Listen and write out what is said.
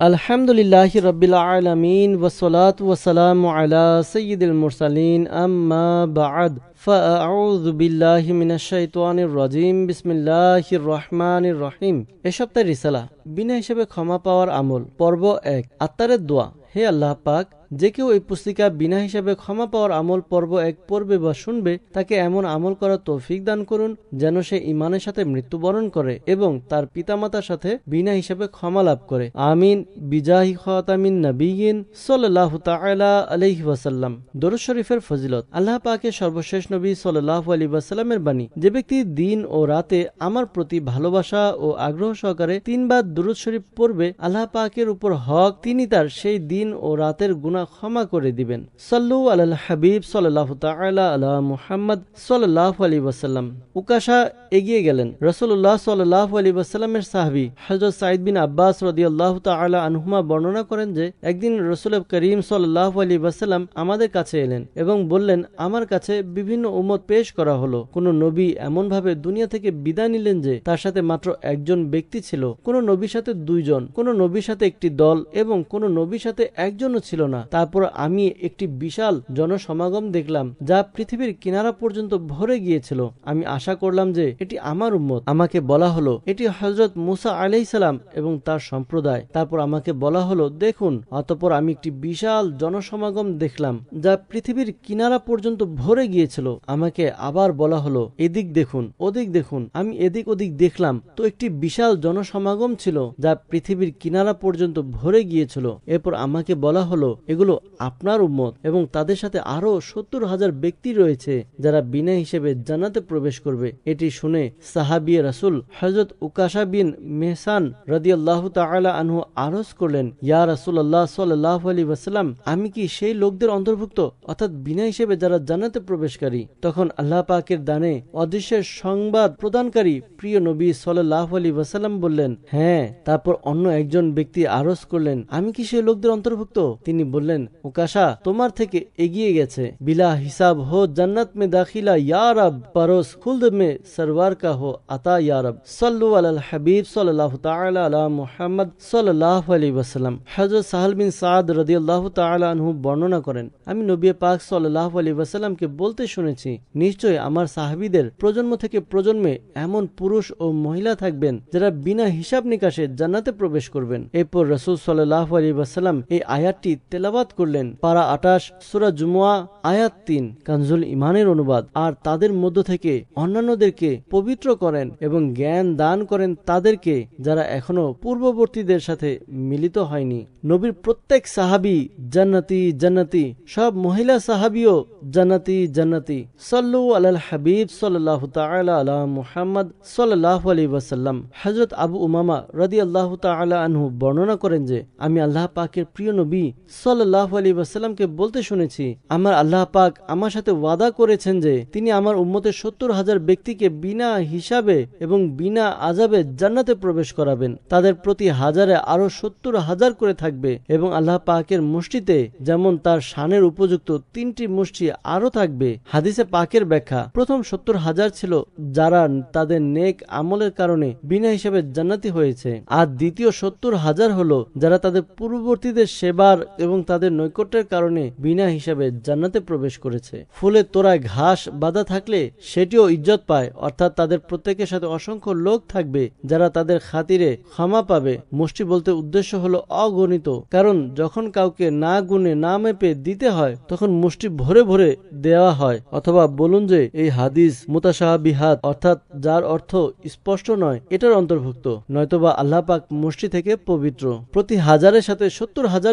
আলহামদুলিল্লাহি রবিল আলমিন ওসলাত ওসালাম আলা সঈদুল মুরসালিন আম্মা বাদ ফাউজুবিল্লাহি মিনাশাইতানির রাজিম বিসমিল্লাহির রহমানির রহিম এ সপ্তাহের রিসালা বিনা হিসেবে ক্ষমা পাওয়ার আমল পর্ব এক আত্মারের দোয়া হে আল্লাহ পাক যে কেউ এই পুস্তিকা বিনা হিসাবে ক্ষমা পাওয়ার আমল পর্ব এক পড়বে বা শুনবে, তাকে এমন আমল করার তৌফিক দান করুন যেন সে ইমানের সাথে মৃত্যুবরণ করে এবং তার পিতামাতার সাথে বিনা হিসাবে ক্ষমা লাভ করে। আমিন। বিজাহি খাতামিন নবীন সাল্লাহ তাআলা আলাইহি ওয়াসাল্লাম। দরুদ শরীফের ফজিলত। আল্লাহ পাকের সর্বশেষ নবী সাল্লাহ আলী ওয়াসাল্লামের বাণী, যে ব্যক্তি দিন ও রাতে আমার প্রতি ভালোবাসা ও আগ্রহ সহকারে তিনবার দুরুদ শরীফ পড়বে, আল্লাহ পাকের উপর হক, তিনি তার সেই দিন ও রাতের গুণা ক্ষমা করে দিবেন। সাল্লু আল হাবিব সাল্লাহ তাআলা আলা মুহাম্মদ সাল্লাহ আলী ওয়াসাল্লাম। উকাশা এগিয়ে গেলেন। রসুল্লাহ সাল্লাহ আলী ওয়াসাল্লামের সাহাবি হজরত সাইদ বিন আব্বাস রদিয়াল্লাহ তাআলা আনহুমা বর্ণনা করেন যে, একদিন রসুল করিম সাল্লাহ আলী ওয়াসাল্লাম আমাদের কাছে এলেন এবং বললেন, আমার কাছে বিভিন্ন উমত পেশ করা হলো। কোন নবী এমনভাবে দুনিয়া থেকে বিদায় নিলেন যে, তার সাথে মাত্র একজন ব্যক্তি ছিল। কোন নবীর সাথে দুইজন, কোন নবীর সাথে একটি দল এবং কোন নবীর সাথে একজনও ছিল না। তারপর আমি একটি বিশাল জনসমাগম দেখলাম, যা পৃথিবীর কিনারা পর্যন্ত ভরে গিয়েছিল। আমি আশা করলাম যে এটি আমার উম্মত। আমাকে বলা হলো, এটি হজরত মুসা আলাইসালাম এবং তার সম্প্রদায়। তারপর আমাকে বলা হলো, দেখুন। অতপর আমি একটি বিশাল জনসমাগম দেখলাম, যা পৃথিবীর কিনারা পর্যন্ত ভরে গিয়েছিল। আমাকে আবার বলা হলো, এদিক দেখুন, ওদিক দেখুন। আমি এদিক ওদিক দেখলাম, তো একটি বিশাল জনসমাগম ছিল, যা পৃথিবীর কিনারা পর্যন্ত ভরে গিয়েছিল। এরপর আমাকে বলা হলো এগুলো আপনার উম্মত এবং তাদের সাথে আরও সত্তর হাজার ব্যক্তি রয়েছে যারা বিনা হিসেবে জান্নাতে প্রবেশ করবে। এটি শুনে সাহাবিয়ে রাসুল হজরত উকাশা বিন মেহসান রদিয়াল্লাহ তাআলা আনহু আরজ করলেন, ইয়া রাসুল আল্লাহ সাল্লাহ আলী ওয়াসাল্লাম, আমি কি সেই লোকদের অন্তর্ভুক্ত, অর্থাৎ বিনা হিসেবে যারা জান্নাতে প্রবেশকারী? তখন আল্লাহ পাকের দানে অদৃশ্যের সংবাদ প্রদানকারী প্রিয় নবী সাল্লাহ আলী ওয়াসাল্লাম বললেন হ্যাঁ। তারপর অন্য একজন ব্যক্তি আরজ করলেন, আমি কি সেই লোকদের অন্তর্ভুক্ত? তিনি বললেন উকাশা, তোমার থেকে এগিয়ে গেছে। বিলা হিসাব হো জান্নাত মে দাখিলা ইয়ারব পরোস খুলদ মে সরওয়ার কা হো আতা ইয়ারব সাল্লু আলাল হাবিব সাল্লাল্লাহু তাআলা আলা মুহাম্মদ সাল্লাল্লাহু আলাইহি ওয়াসাল্লাম। হযরত সাহাল বিন সাদ রাদিয়াল্লাহু তাআলা আনহু বর্ণনা করেন, আমি নবী পাক সাল্লাল্লাহু আলাইহি ওয়াসাল্লামকে বলতে শুনেছি নিশ্চয় আমার সাহাবীদের প্রজন্ম থেকে প্রজন্মে এমন পুরুষ ও মহিলা থাকবেন, যারা বিনা হিসাব নিকাশে জান্নাতে প্রবেশ করবেন। এরপর রাসূল সাল্লাল্লাহু আলাইহি ওয়াসাল্লাম এই আয়াতটি তেলাওয়াত করলেন। পারা আটাশ সুরা জুমুয়া, আয়াত তিন, কানজুল ইমানের অনুবাদ। আর তাদের মধ্য থেকে অন্যান্যদেরকে পবিত্র করেন এবং জ্ঞান দান করেন তাদেরকে, যারা এখনও পূর্ববর্তীদের সাথে মিলিত হয়নি। নবীর প্রত্যেক সাহাবি, জান্নাতি জান্নাতি, সব মহিলা সাহাবিও জান্নাতি জান্নাতি। সাল্লু আলাল হাবিব সাল্লাহ আলা মুহাম্মদ সাল্লাহ আলী ওয়াসাল্লাম। হজরত আবু উমামা রদি আল্লাহ তাআলা আনহু বর্ণনা করেন যে, আমি আল্লাহ পাকের প্রিয় নবী সাল্লাহ আলী ওয়াসাল্লামকে বলতে শুনেছি, আমার আল্লাহ পাক আমার সাথে ওয়াদা করেছেন যে তিনি আমার উম্মতের সত্তর হাজার ব্যক্তিকে বিনা হিসাবে এবং বিনা আজাবে জান্নাতে প্রবেশ করাবেন। তাদের প্রতি হাজারে আরও সত্তর হাজার করে থাকবে এবং আল্লাহ পাকের মুষ্টিতে যেমন তার শানের উপযুক্ত তিনটি মুষ্টি আরও থাকবে। হাদিসে পাকের ব্যাখ্যা, প্রথম সত্তর হাজার ছিল যারা তাদের নেক আমলের কারণে বিনা হিসাবে জান্নাতি হয়েছে। আর দ্বিতীয় সত্তর হাজার হলো যারা তাদের পূর্ববর্তীদের সেবার এবং তাদের নৈকট্যের কারণে বিনা হিসাবে জান্নাতে প্রবেশ করেছে। ফুলে তোরায় ঘাস, বাঁধা থাকলে সেটিও ইজ্জত পায়, অর্থাৎ তাদের প্রত্যেকের সাথে অসংখ্য লোক থাকবে যারা তাদের খাতিরে ক্ষমা পাবে। মুষ্টি বলতে উদ্দেশ্য হলো অগণিত, কারণ যখন কাউকে না গুনে, না মেপে দিতে হয়, তখন মুষ্টি ভরে ভরে দেওয়া হয়, অথবা বলুন যে এই হাদিস মুতাসাহাবিহাত অর্থাৎ যার অর্থ স্পষ্ট নয়, এটার অন্তর্ভুক্ত। নয়তোবা আল্লাহ পাক মুষ্টি থেকে পবিত্র। প্রতি হাজারের সাথে সত্তর হাজার